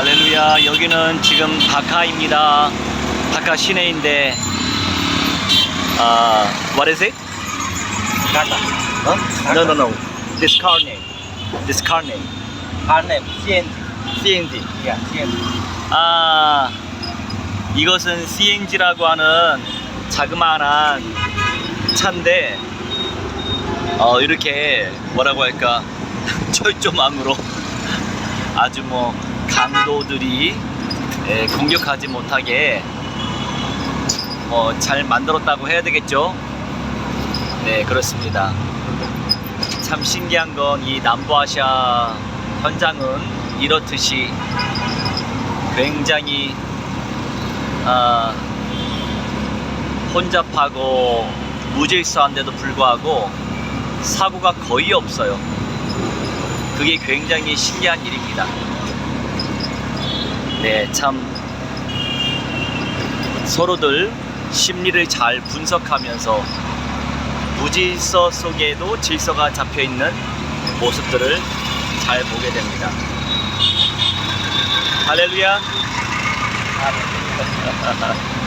할렐루야. 여기는 지금 다카입니다. 다카 시내인데, 아, what is it? Dhaka. Huh? No, no, no. This car name. This car name. Car name CNG. CNG. Yeah, CNG. 아, 이것은 CNG라고 하는 자그마한 차인데, 어, 이렇게 뭐라고 할까, 철조망으로 아주 뭐 강도들이 예, 공격하지 못하게 뭐잘 만들었다고 해야 되겠죠? 네, 그렇습니다. 참 신기한 건 이 남부아시아 현장은 이렇듯이 굉장히 아, 혼잡하고 무질서한데도 불구하고 사고가 거의 없어요. 그게 굉장히 신기한 일입니다. 네, 참 서로들 심리를 잘 분석하면서 무질서 속에도 질서가 잡혀 있는 모습들을 잘 보게 됩니다. 할렐루야.